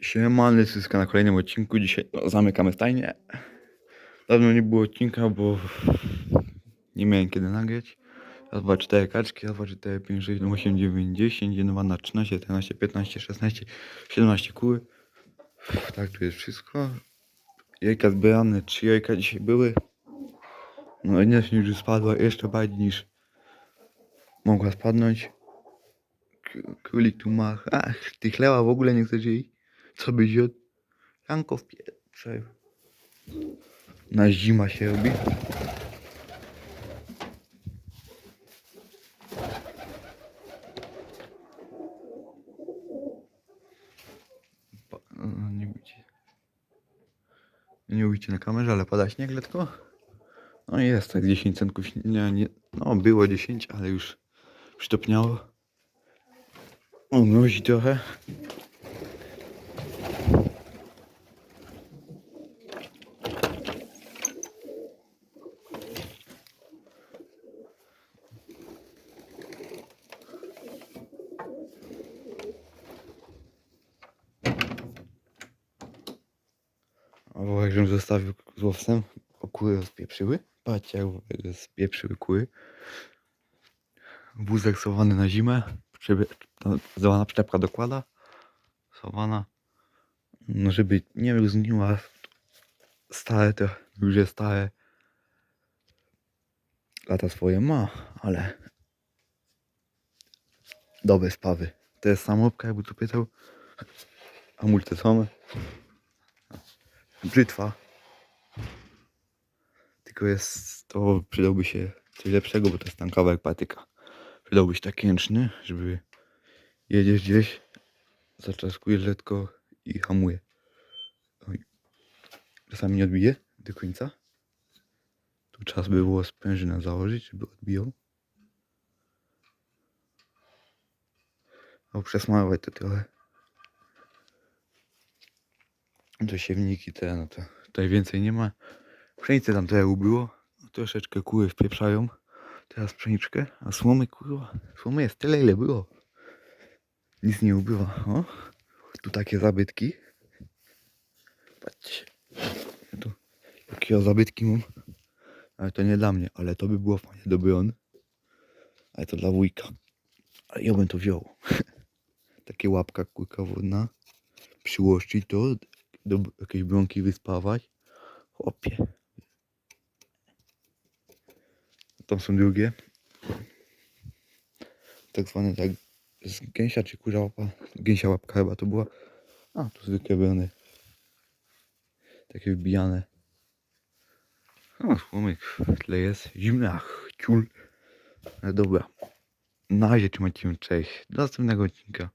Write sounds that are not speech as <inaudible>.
Siemany, Syska na kolejnym odcinku. Dzisiaj no, zamykamy stajnię. Dawno nie było odcinka, bo nie miałem kiedy nagrać. Raz, dwa, cztery kaczki, raz, dwa, cztery, pięć, sześć, siedem, osiem, dziewięć, dziesięć, jeden, dwa, na 13, 14, 15, 16, 17 kuły. Tak, tu jest wszystko. Jajka zbierane, trzy jajka dzisiaj były. No jedna się już spadła jeszcze bardziej niż mogła spadnąć. Królik tu ma. Ach, ty chleba w ogóle nie chcesz jej? Co byś jadł? Janko w pieprze. Na zima się robi. No, Nie mówicie. Nie mówicie na kamerze, ale pada śnieg letko. No jest tak 10 centków śniegu. Nie, no było 10, ale już przytopniało. O, mrozi trochę. Żebym zostawił z łowcem, o kury rozpieprzyły. Patrzcie, jak worek rozpieprzyły kury. Wózek schowany na zimę. Ta Zwana przyczepka dokłada. Schowana. No żeby nie zgniła. Stare to już jest stare. Lata swoje ma, ale dobre spawy. To jest samopka, jakby tu pytał. Hamulce są. Brzytwa. Tylko jest, to przydałby się coś lepszego, bo to jest tam kawałek patyka. Przydałby się taki ręczny, żeby jedziesz gdzieś, zaczaskujesz letko i hamuje. Czasami nie odbije do końca. Tu czas by było sprężynę założyć, żeby odbijał. A przesmarować to trochę. To siewniki te, no to tutaj więcej nie ma. Pszenicy tam trochę ubyło. Troszeczkę kury wpieprzają. Teraz pszeniczkę, a słomy kurwa. Słomy jest tyle ile było. Nic nie ubywa. O, tu takie zabytki. Patrzcie. Ja tu jakie zabytki mam. Ale to nie dla mnie, ale to by było fajnie do bron. Ale to dla wujka. Ale ja bym to wziął. <laughs> Takie łapka kurka wodna. Przyłożyć to, do jakiejś bronki wyspawać. Chłopie. Tam są drugie. Tak zwane tak z gęsia czy kurza łapa. Gęsia łapka chyba to była. A, tu zwykłe brony. Takie wbijane. No, słomyk w tle jest. Zimny, ach, ciul. Ale dobra. Na razie trzymajcie się, cześć. Do następnego odcinka.